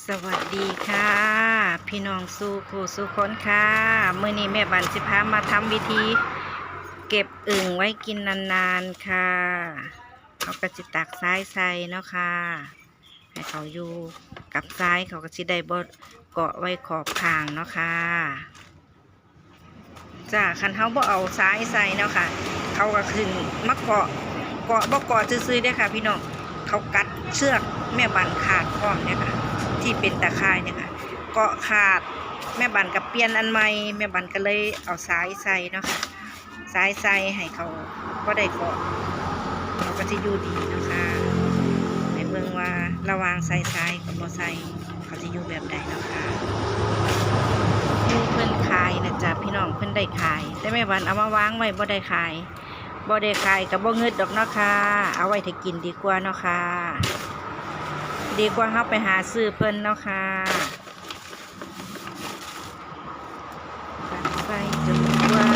สวัสดีค่ะ พี่น้องสู่ผู้สู่คนค่ะมื่อนี้แม่บันสิพามาทำวิธี เก็บอึ่งไว้กินนานๆค่ะเขาก็จิตักซ้ายใส่เนาะค่ะ ให้เขาอยู่กับซ้ายเขาก็สิได้บดเกาะไว้ขอบข้างเนาะค่ะจ้าคันเขาบ่เอาซ้ายใส่เนาะค่ะ เขาก็ขึ้นมาเกาะเกาะบ่เกาะซื่อๆเด้ค่ะ พี่น้องเขากัด เชือกแม่บันขาดพร้อมเนี่ยค่ะ ที่เป็นตะข่ายเนี่ยค่ะเกาะขาดแม่บันกับเปลี่ยนอันใหม่แม่บันก็เลยเอาสายใส่เนาะค่ะสายใส่ให้เขาก็ได้เกาะเขาก็จะอยู่ดีนะคะในเมืองว่าระวางใส่สายกับบ่ใส่เขาจะอยู่แบบใดเนาะค่ะเพิ่นขายนะจ๊ะพี่น้องเพิ่นได้ขาย แต่แม่บันเอามาวางไว้บ่ได้ขายบ่ได้ขายกับบ่เงิดดอกเนาะค่ะ เอาไว้ถ้ากินดีกว่าเนาะค่ะ ดีกว่าเราไปหาซื้อเพิ่นเนาะค่ะไปจนว่า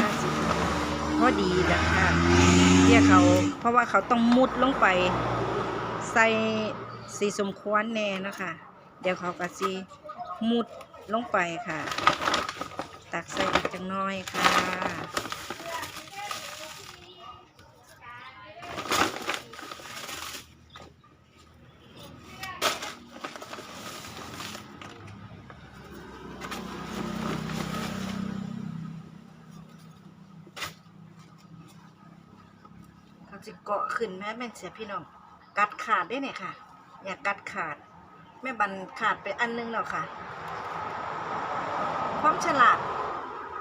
พอดีแล้วค่ะเรียกเขาเพราะว่าเขาต้องมุดลงไปใส่สีสมควรแน่นะคะ เดี๋ยวเขาก็สิมุดลงไปค่ะ ตักใส่อีกจังน้อยค่ะ เขาจะเกาะขึ้นแม่แม่เสียพี่น้อง กัดขาดได้เนี่ยค่ะ อย่ากัดขาด แม่บันขาดไปอันนึงแล้วค่ะ ความฉลาด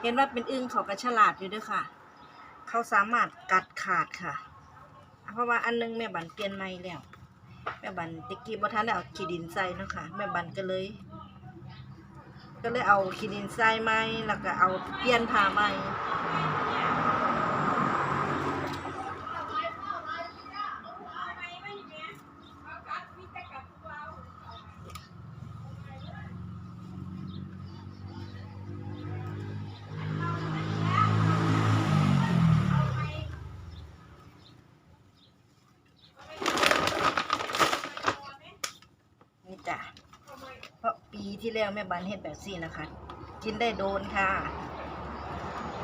เห็นว่าเป็นอึ้งเขาก็ฉลาดอยู่ด้วยค่ะ เขาสามารถกัดขาดค่ะ เพราะว่าอันนึงแม่บันเปลี่ยนใหม่แล้ว แม่บันตะกี้บ่ทันได้เอาขี้ดินใส่เนาะค่ะ แม่บันก็เลยก็เลยเอาขี้ดินใส่ใหม่แล้วก็เอาเปลี่ยนผ้าใหม่ ปีที่แล้วแม่บันเฮ็ดแบบซี่นะคะ กินได้โดนค่ะ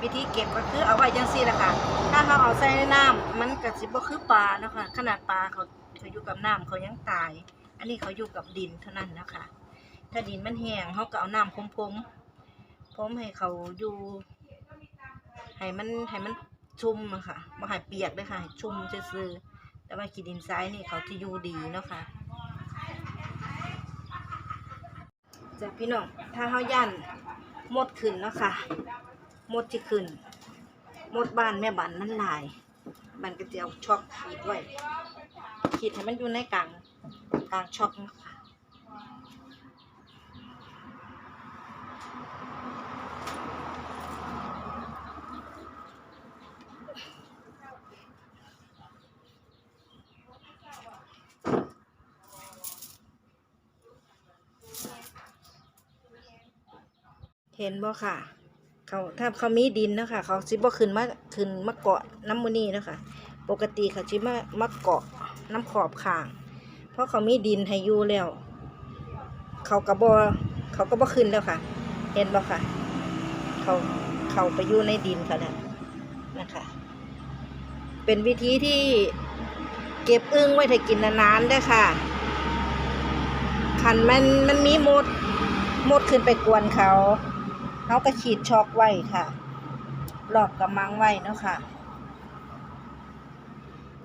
วิธีเก็บก็คือเอาไว้จังซี่ละค่ะถ้าเขาเอาใส่ในน้ำมันก็สิบ่คือปลาเนาะคะ ขนาดปลาเขาเขาอยู่กับน้ำเขายังตาย อันนี้เขาอยู่กับดินเท่านั้นนะคะ ถ้าดินมันแห้งเขาก็เอาน้ำพรมๆพรมให้เขาอยู่ให้มันให้มันชุ่มอะค่ะบ่ให้เปียกเลยค่ะ ชุ่มซื่อแต่ว่าขี้ดินทรายนี่เขาจะอยู่ดีเนาะค่ะ จ้ะพี่น้อง ถ้าเขาย่านมดขึ้นเนาะค่ะ มดที่ขึ้น มดบ้านแม่บ้านมันลายบ้านก็จะเอาช็อกขีดไว้ ขีดให้มันอยู่ในกลางกลางช็อกนะคะ เห็นบ่ค่ะ เขาถ้าเขามีดินนะคะเขาสิบ่ขึ้นมาขึ้นมาเกาะน้ำมูนี่นะคะปกติเขาสิมามาเกาะน้ำขอบข้าง เพราะเขามีดินให้อยู่แล้ว เขากระบอเขาก็บ่ขึ้นแล้วค่ะ เห็นบ่ค่ะ เขาเขาไปอยู่ในดินเขาแล้วนะคะ เป็นวิธีที่เก็บอึ้งไว้ถ้ากินนานๆได้ค่ะคันมันมันมีมดมดขึ้นไปกวนเขา เขาก็ขีดช็อกไว้ค่ะหลอกกระมังไว้เนาะค่ะ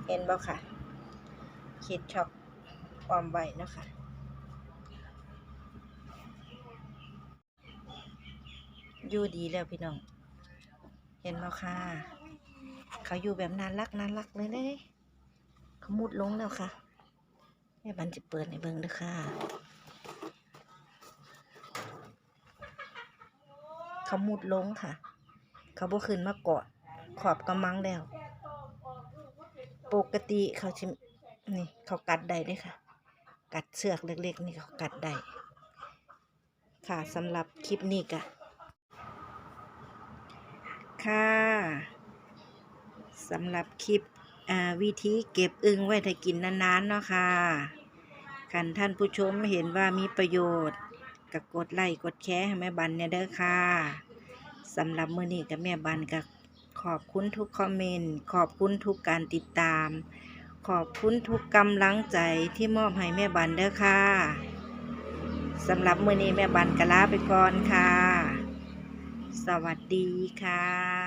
เห็นบ่ค่ะ ขีดช็อกความไว้เนาะค่ะอยู่ดีแล้วพี่น้อง เห็นบ่ค่ะ เขาอยู่แบบน่ารักน่ารักเลยเลยเขามุดลงแล้วค่ะแม่บันจะเปิดในเบิงเด้วยค่ะ เขามุดลงค่ะ เขาบ่ขึ้นมาเกาะขอบกำมังแล้ว ปกติเขาชินี่เขากัดได้ด้ค่ะ กัดเสือกเล็ก ๆ นี่เขากัดได้ค่ะสำหรับคลิปนี้กะค่ะสำหรับคลิปวิธีเก็บอึงไว้ถ้ากินนานๆเนาะค่ะคันท่านผู้ชมเห็นว่ามีประโยชน์ ก็กดไลค์กดแชร์ให้แม่บันเนี่ยเด้อค่ะสำหรับมื้อนี้กับแม่บันก็ขอบคุณทุกคอมเมนต์ ขอบคุณทุกการติดตาม ขอบคุณทุกกำลังใจที่มอบให้แม่บันเด้อค่ะสำหรับมื้อนี้แม่บันก็ลาไปก่อนค่ะ สวัสดีค่ะ